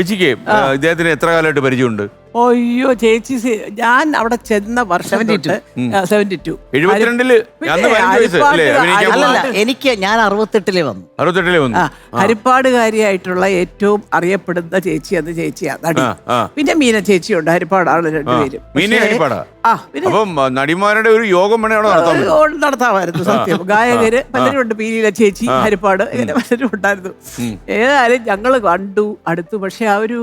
ചേച്ചിക്ക് ഇദ്ദേഹത്തിന് എത്ര കാലമായിട്ട് പരിചയമുണ്ട്? അയ്യോ ചേച്ചി ഞാൻ അവിടെ ചെന്ന വർഷം സെവന്റി ടു എഴുപത്തിരണ്ടിൽ അല്ലല്ല, എനിക്ക് ഞാൻ അറുപത്തെട്ടിൽ വന്നു. അറുപത്തെട്ടിൽ വന്നു. ഹരിപ്പാടുകാരിയായിട്ടുള്ള ഏറ്റവും അറിയപ്പെടുന്ന ചേച്ചി അത് ചേച്ചിയാണ് നടി. പിന്നെ മീന ചേച്ചിയുണ്ട് ഹരിപ്പാടാണ് രണ്ടുപേരും. അപ്പം നടിമാരുടെ ഒരു യോഗം നടത്താമായിരുന്നു സത്യം. ഗായകര് പലരും ഉണ്ട് പീലിയിലെ ചേച്ചി ഹരിപ്പാട് ഇങ്ങനെ പലരും ഉണ്ടായിരുന്നു. ഏതായാലും ഞങ്ങൾ കണ്ടു അടുത്തു. പക്ഷെ ആ ഒരു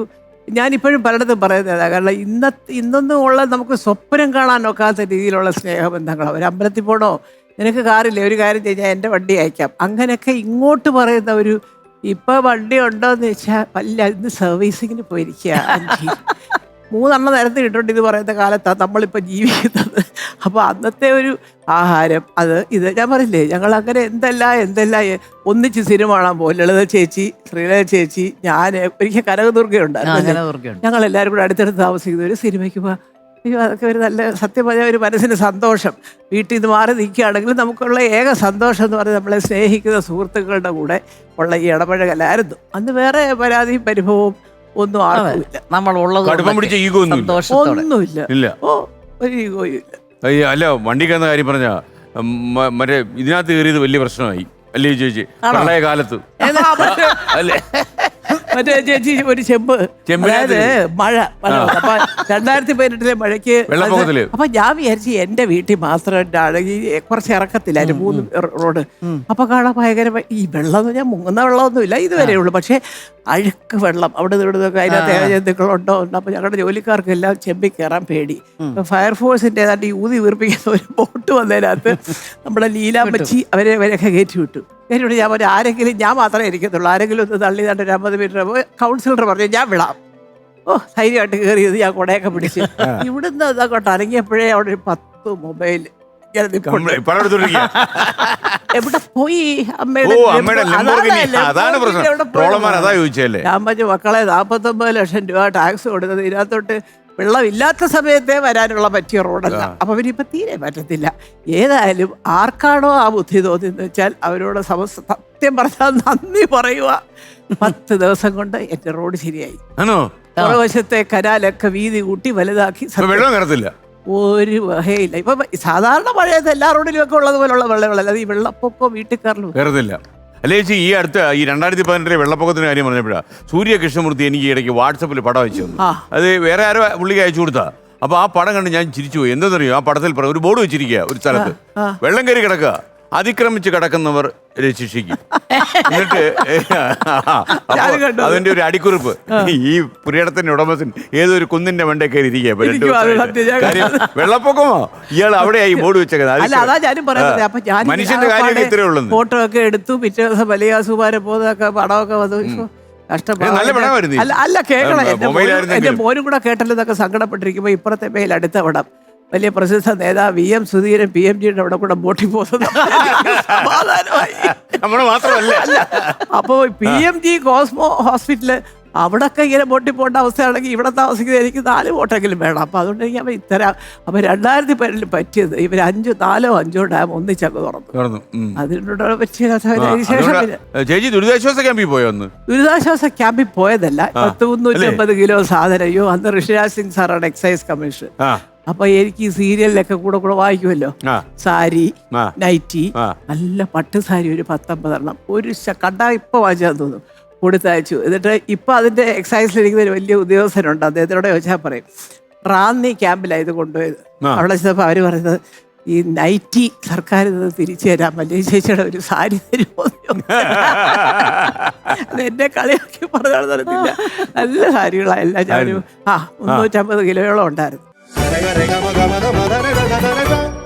ഞാനിപ്പോഴും പലയിടത്തും പറയുന്നത് കാരണം ഇന്ന ഇന്നൊന്നും ഉള്ള നമുക്ക് സ്വപ്നം കാണാൻ ഒക്കാത്ത രീതിയിലുള്ള സ്നേഹബന്ധങ്ങളാണ് ഒരു അമ്പലത്തിൽ പോണോ നിനക്ക് കാറില്ലേ ഒരു കാര്യം ചെയ്യാൻ എന്റെ വണ്ടി അയക്കാം അങ്ങനെയൊക്കെ ഇങ്ങോട്ട് പറയുന്ന ഒരു ഇപ്പോൾ വണ്ടി ഉണ്ടോ എന്ന് വെച്ചാൽ അല്ല ഇന്ന് സർവീസിങ്ങിന് പോയിരിക്കുക. മൂന്നെണ്ണം നേരത്തെ ഇട്ടുണ്ട് ഇത് പറയുന്ന കാലത്താണ് നമ്മളിപ്പോൾ ജീവിക്കുന്നത്. അപ്പോൾ അന്നത്തെ ഒരു ആഹാരം അത് ഇത് ഞാൻ പറഞ്ഞില്ലേ ഞങ്ങൾ അങ്ങനെ എന്തല്ല എന്തല്ല ഒന്നിച്ച് സിനിമ കാണാൻ പോകും ലളിത ചേച്ചി ശ്രീലത ചേച്ചി ഞാൻ ഒരിക്കൽ കനകദുർഗയുണ്ടായിരുന്നു ഓർക്കുന്നുണ്ട് ഞങ്ങൾ എല്ലാവരും കൂടെ അടുത്തടുത്ത് താമസിക്കുന്ന ഒരു സിനിമയ്ക്ക് അയ്യോ അതൊക്കെ ഒരു നല്ല സത്യം പറഞ്ഞാൽ ഒരു മനസ്സിന് സന്തോഷം. വീട്ടിൽ നിന്ന് മാറി നിൽക്കുകയാണെങ്കിൽ നമുക്കുള്ള ഏക സന്തോഷം എന്ന് പറഞ്ഞാൽ നമ്മളെ സ്നേഹിക്കുന്ന സുഹൃത്തുക്കളുടെ കൂടെ ഉള്ള ഈ ഇടപഴകലായിരുന്നു. അന്ന് വേറെ പരാതിയും പരിഭവവും ഒന്നും ആർക്കുമില്ല കടുപ്പം പിടിച്ച ഈഗോ ഒന്നുമില്ല സന്തോഷത്തോടെ. ഒന്നുമില്ല. ഇല്ല. ഓ ഒരു ഈഗോയും ഇല്ല. അയ്യ, അല്ല വണ്ടി കയറുന്ന കാര്യം പറഞ്ഞ മറ്റേ ഇതിനകത്ത് കയറിയത് വലിയ പ്രശ്നമായി. അല്ലേ ചേച്ചി? പ്രളയ കാലത്ത്. അല്ലേ? മറ്റേ ചേച്ചി ഒരു ചെമ്പ്. അതായത് മഴ. അപ്പൊ രണ്ടായിരത്തി പതിനെട്ടിലെ മഴയ്ക്ക്. അപ്പൊ ഞാൻ വിചാരിച്ചു എന്റെ വീട്ടിൽ മാത്രം ഈ കുറച്ച് ഇറക്കത്തില്ലായിരുന്നു മൂന്ന് റോഡ്. അപ്പൊ കാണാൻ ഭയങ്കര ഈ വെള്ളം എന്ന് ഞാൻ മുങ്ങുന്ന വെള്ളമൊന്നും ഇല്ല ഇതുവരെ ഉള്ളൂ. പക്ഷെ അഴുക്ക് വെള്ളം അവിടെ നിന്ന് ഇവിടെ നിന്നൊക്കെ അതിനകത്ത് ജന്തുക്കളുണ്ടോ ഉണ്ടോ അപ്പൊ ഞങ്ങളുടെ ജോലിക്കാർക്ക് എല്ലാം ചെമ്പി കയറാൻ പേടി. ഫയർഫോഴ്സിന്റെ ഏതാണ്ട് ഊതി വീർപ്പിക്കുന്ന ഒരു ബോട്ട് വന്നതിനകത്ത് നമ്മുടെ ലീലാമ്പച്ചി അവരെ അവരൊക്കെ കയറ്റി വിട്ടു. വിട്ട് ഞാൻ പറഞ്ഞു ആരെങ്കിലും ഞാൻ മാത്രമേ ഇരിക്കത്തുള്ളൂ. ആരെങ്കിലും ഒന്ന് തള്ളി തണ്ട് ഒരു അമ്പത് മീറ്റർ കൗൺസിലർ പറഞ്ഞു ഞാൻ വിളാം. ഓ ധൈര്യമായിട്ട് കയറിയത് ഞാൻ കൊടയൊക്കെ പിടിച്ച്. ഇവിടുന്ന് അതങ്ങോട്ട് ഇറങ്ങിയപ്പോഴേ അവിടെ ഒരു പത്ത് മൊബൈൽ എവിടെ പോയി? അമ്മയുടെ ഞാൻ പറഞ്ഞു മക്കളെ നാൽപ്പത്തൊമ്പത് ലക്ഷം രൂപ ടാക്സ് കൊടുത്തത്. ഇതിനകത്തോട്ട് വെള്ളമില്ലാത്ത സമയത്തെ വരാനുള്ള പറ്റിയ റോഡല്ല. അപ്പൊ ഇനിയിപ്പൊ തീരെ പറ്റത്തില്ല. ഏതായാലും ആർക്കാണോ ആ ബുദ്ധി തോന്നിയെന്ന് വെച്ചാൽ അവരോട് സമസ് സത്യം പറഞ്ഞാൽ നന്ദി പറയുക. പത്ത് ദിവസം കൊണ്ട് എന്റെ റോഡ് ശരിയായി. ആണോ? പുറവശത്തെ കനാലൊക്കെ വീതി കൂട്ടി വലുതാക്കി വെള്ളം കയറത്തില്ല? ഒരു വകയില്ല. ഇപ്പൊ സാധാരണ മഴയത്ത് എല്ലാ റോഡിലും ഒക്കെ ഉള്ളതുപോലുള്ള വെള്ളങ്ങളല്ല. ഈ വെള്ളപ്പൊക്കം വീട്ടിൽ കയറലും. കയറത്തില്ല. അല്ലേ ചേച്ചി ഈ അടുത്ത ഈ രണ്ടായിരത്തി പതിനെട്ടിലെ വെള്ളപ്പൊക്കത്തിന്റെ കാര്യം പറഞ്ഞപ്പോഴാ സൂര്യ കൃഷ്ണമൂർത്തി എനിക്ക് ഇടയ്ക്ക് വാട്സപ്പിൽ പടം അയച്ചു അത് വേറെ ആരോ പുള്ളിക്ക് അയച്ചു കൊടുത്താ. അപ്പൊ ആ പടം കണ്ട് ഞാൻ ചിരിച്ചു പോയി. എന്തെന്നറിയോ? ആ പടത്തിൽ ഒരു ബോർഡ് വെച്ചിരിക്കുക ഒരു സ്ഥലത്ത്. വെള്ളം കയറി കിടക്കുക അതിക്രമിച്ച് കിടക്കുന്നവർ രക്ഷിക്കും എന്നിട്ട്. അതിന്റെ ഒരു അടിക്കുറിപ്പ്. ഈ പുരയിടത്തിന്റെ ഉടമസ്ഥൻ ഏതൊരു കുന്നിന്റെ മണ്ടേ കയറി ഇരിക്കുക കാര്യം വെള്ളപ്പൊക്കമോ? ഇയാൾ അവിടെയായി ബോർഡ് വെച്ചേക്കുന്നത്. മനുഷ്യന്റെ കാര്യമൊക്കെ ഇത്രേ ഉള്ളൂ ഫോട്ടോ ഒക്കെ എടുത്തു പിറ്റേ ദിവസം വലിയ അസുഖാരെ പോകുന്നതൊക്കെ പടമൊക്കെ വന്നു. കഷ്ടപ്പാട്. അല്ല കേട്ടോ കേൾക്കണം. എന്റെ മോനും- കൂടെ കേട്ടല്ലോ ഇതൊക്കെ സങ്കടപ്പെട്ടിരിക്കുമ്പോ ഇപ്പുറത്തെ മേൽ അടുത്ത പടം. വലിയ പ്രസിദ്ധ നേതാവ് V M Sudheeran P M ജിയുടെ അവിടെ കൂടെ ബോട്ടിൽ പോകുന്നത്. സമാധാനമായി. നമ്മൾ മാത്രമല്ല? അപ്പോ P M G Cosmo hospital അവിടൊക്കെ ഇങ്ങനെ ബോട്ടിൽ പോകേണ്ട അവസ്ഥയാണെങ്കിൽ ഇവിടെ താമസിക്കുന്നത് എനിക്ക് നാല് ബോട്ടെങ്കിലും വേണം. അപ്പൊ അതുകൊണ്ട് എനിക്ക് അപ്പൊ ഇത്തരം അപ്പൊ രണ്ടായിരത്തി പേരിൽ പറ്റിയത് ഇവർ അഞ്ചോ നാലോ അഞ്ചോ ഡാം ഒന്നിച്ചങ്ങ് തുറന്നു. അതിനുള്ള. അതിനോട് പറ്റിയ ചേച്ചി ദുരിതാശ്വാസ ക്യാമ്പിൽ പോയോ അന്ന്? ദുരിതാശ്വാസ ക്യാമ്പിൽ പോയതല്ല. പത്ത് മുന്നൂറ്റി അമ്പത് കിലോ സാധനയോ അന്ന് ഋഷിരാജ് സിംഗ് സാറാണ് എക്സൈസ് കമ്മീഷൻ. അപ്പൊ എനിക്ക് ഈ സീരിയലിലൊക്കെ കൂടെ കൂടെ വായിക്കുമല്ലോ. സാരി നൈറ്റി. നല്ല പട്ട് സാരി ഒരു പത്തൊമ്പതെണ്ണം. ഒരു കണ്ട ഇപ്പൊ വായിച്ചാൽ തോന്നും കൊടുത്തയച്ചു എന്നിട്ട് ഇപ്പൊ അതിന്റെ എക്സൈസിലിരിക്കുന്ന ഒരു വലിയ ഉദ്യോഗസ്ഥനുണ്ട് അദ്ദേഹത്തിനോട് ചോദിച്ചാൽ പറയും റാന്നി ക്യാമ്പിലാണ് ഇത് കൊണ്ടുപോയത്. അവിടെ ചെന്നപ്പോൾ അവർ പറയുന്നത് ഈ നൈറ്റി സർക്കാർ ഇത് തിരിച്ചു തരാൻ വലിയ ചേച്ചിയുടെ ഒരു സാരി തരുമോ. അത് എന്നെ കളിയാക്കി പറഞ്ഞാൽ തരത്തില്ല നല്ല സാരികളാണ് എല്ലാം ഞാനും ആ മുന്നൂറ്റമ്പത് കിലോയോളം ഉണ്ടായിരുന്നു. ga re ga ma ga ma